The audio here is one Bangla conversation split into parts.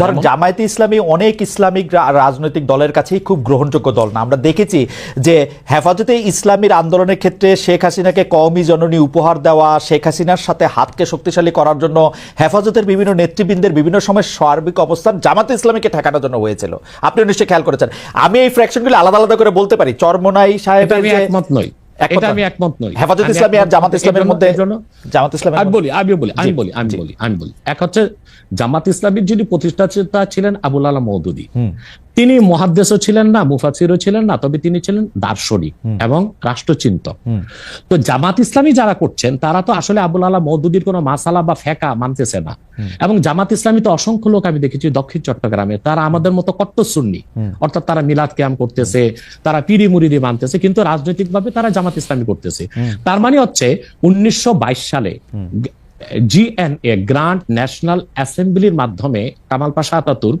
ধরেন জামায়াতে ইসলামী অনেক ইসলামিক রাজনৈতিক দলের কাছেই খুব গ্রহণযোগ্য দল না। আমরা দেখেছি যে হেফাজতে ইসলামীর আন্দোলনের ক্ষেত্রে শেখ হাসিনাকে কওমি জননী উপহার দেওয়া শেখ হাসিনার সাথে হাতকে শক্তিশালী করার জন্য হেফাজতের বিভিন্ন নেতৃবৃন্দের বিভিন্ন সময় সার্বিক অবস্থান জামাতে ইসলামীকে ঠেকানোর জন্য হয়েছিল। আপনি নিশ্চয়ই খেয়াল করেছেন। আমি এই ফ্র্যাকশনগুলো আলাদা আলাদা করে বলতে পারি। চরমনাই যে একমত নই। এটা আমি একমত নই। হেফাজত আমি ইসলামী আর জামাত ইসলামের মধ্যে জামাত ইসলামের আমি বলি আমি বলি আমি বলি আমি বলি আমি বলি। এক হচ্ছে জামাত ইসলামীর যিনি প্রতিষ্ঠাতা ছিলেন আবুল আলা মৌদুদি তিনি মহাদ্দেশও ছিলেন না মুফাসিরও ছিলেন না তবে তিনি ছিলেন দার্শনিক এবং রাষ্ট্রচিন্তক। তো জামাত ইসলামী যারা করছেন তারা তো আসলে আবুল আলা মৌদুদির কোনো মাসালা বা ফেকা মানতেছে না। এবং জামাত ইসলামী তো অসংখ্য লোক আমি দেখেছি দক্ষিণ চট্টগ্রামে তারা আমাদের মতো কট্টর সুন্নি। অর্থাৎ তারা মিলাদ ক্যাম্প করতেছে তারা পিড়ি মুড়িদি মানতেছে কিন্তু রাজনৈতিকভাবে তারা জামাত ইসলামী করতেছে। তার মানে হচ্ছে উনিশশো বাইশ সালে জিএনএ গ্রান্ট ন্যাশনাল অ্যাসেম্বলির মাধ্যমে কামাল পাশা আতাতুর্ক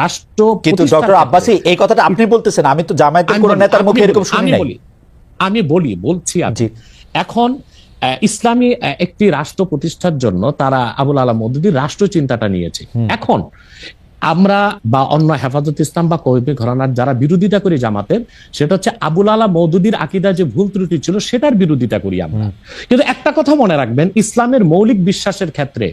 রাষ্ট্র কিন্তু ডক্টর আব্বাসি এই কথাটা আপনি বলতেছেন আমি তো জামায়াতের কোনো নেতার মুখে এরকম শুনি নাই। আমি বলি বলছি আমি। এখন ইসলামী একটি রাষ্ট্র প্রতিষ্ঠার জন্য তারা আবুল আলা মদুদির রাষ্ট্র চিন্তাটা নিয়েছে এখন আমরা বা অন্য হেফাজত ইসলাম বা কবি ঘরানার যারা বিরোধিতা করি জামাতের সেটা হচ্ছে আবুল আলা মৌদুদির আকিদা যে ভুল ত্রুটি ছিল সেটার বিরোধিতা করি আমরা। কিন্তু একটা কথা মনে রাখবেন ইসলামের মৌলিক বিশ্বাসের ক্ষেত্রে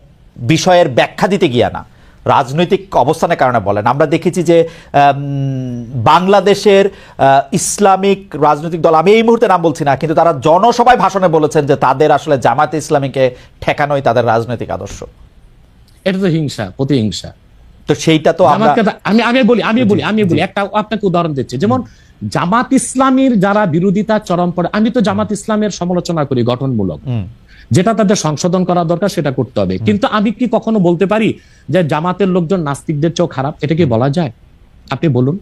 বিষয়ের ব্যাখ্যা দিতে গিয়া না রাজনৈতিক অবস্থানের কারণে বলেন। আমরা দেখেছি যে বাংলাদেশের ইসলামিক রাজনৈতিক দল আমি এই মুহূর্তে নাম বলছি না কিন্তু তারা জনসভায় ভাষণে বলেছেন যে তাদের আসলে জামাতে ইসলামীকে ঠেকানোই তাদের রাজনৈতিক আদর্শ। এটা তো হিংসা প্রতিহিংসা। তো সেইটা তো আমরা জামাতকে তা- আমি আমি বলি আমি বলি আমি বলি একটা আপনাকে উদাহরণ দিচ্ছি। যেমন জামাত ইসলামীর যারা বিরোধিতা চরম পড়ে আমি তো জামাত ইসলামের সমালোচনা করি গঠনমূলক। যেটা তাদের সংশোধন করা দরকার সেটা করতে হবে। কিন্তু আমি কি কখনো বলতে পারি যে জামাতের লোকজন নাস্তিকদের চেয়েও খারাপ? এটা কি বলা যায়? আপনি বলুন।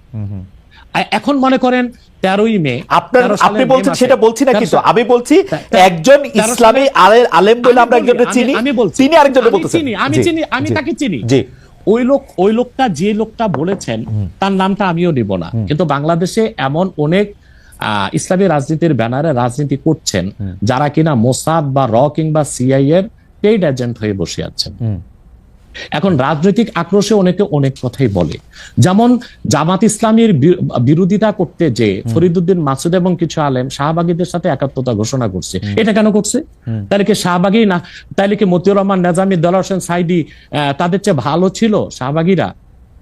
এখন মনে করেন তেরোই মে আপনার আপনি বলছেন সেটা বলছি না 13 কিন্তু আমি বলছি একজন ইসলামী সালে- আলে- আলেম বলে আমরা একজনকে চিনি। আমি বলছি। তিনি আরেকজনকে বলতেছেন। চিনি, আমি চিনি আমি তাকে চিনি। জি। ওই লোক ওই লোকটা যে লোকটা বলেছেন তার নামটা আমিও নিব না। কিন্তু বাংলাদেশে এমন অনেক ইসলামী রাজনীতির ব্যানারে রাজনীতি করছেন যারা কিনা মোসাদ বা র কিংবা সিআই এর পেইড এজেন্ট হয়ে বসে আছেন। এখন রাজনৈতিক আক্রোশে অনেকে অনেক কথাই বলে। যেমন জামাত ইসলামীর বিরোধিতা করতে যে ফরিদুদ্দিন মাসুদ এবং কিছু আলেম শাহবাগীদের সাথে একাত্মতা ঘোষণা করছে এটা কেন করছে? তাহলে কি শাহবাগী না তাহলে কি মতিউর রহমান নেজামি দলার হোসেন সাইদি আহ, তাদের চেয়ে ভালো ছিল শাহবাগীরা?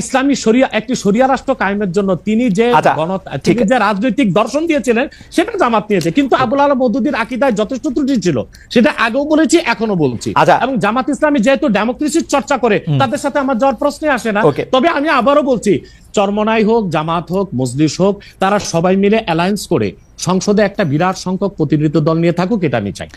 ইসলামী শরিয়া একটি শরিয়া রাষ্ট্র কায়েমের জন্য তিনি যে আচ্ছা, তিনি যে রাজনৈতিক দর্শন দিয়েছিলেন সেটা জামাত নিয়েছে। কিন্তু আবুল আলাহ মৌদুদির আকিদায় যথেষ্ট ত্রুটি ছিল। সেটা আগেও বলেছি এখনও বলছি। আচ্ছা। এবং জামাত ইসলামী যেহেতু ডেমোক্রেসির চর্চা করে তাদের সাথে আমার যাওয়ার প্রশ্নে আসে না। তবে আমি আবারও বলছি চরমনাই হোক জামাত হোক মজলিস হোক তারা সবাই মিলে অ্যালায়েন্স করে সংসদে একটা বিরাট সংখ্যক প্রতিনিধিত্ব দল নিয়ে থাকুক এটা আমি চাই।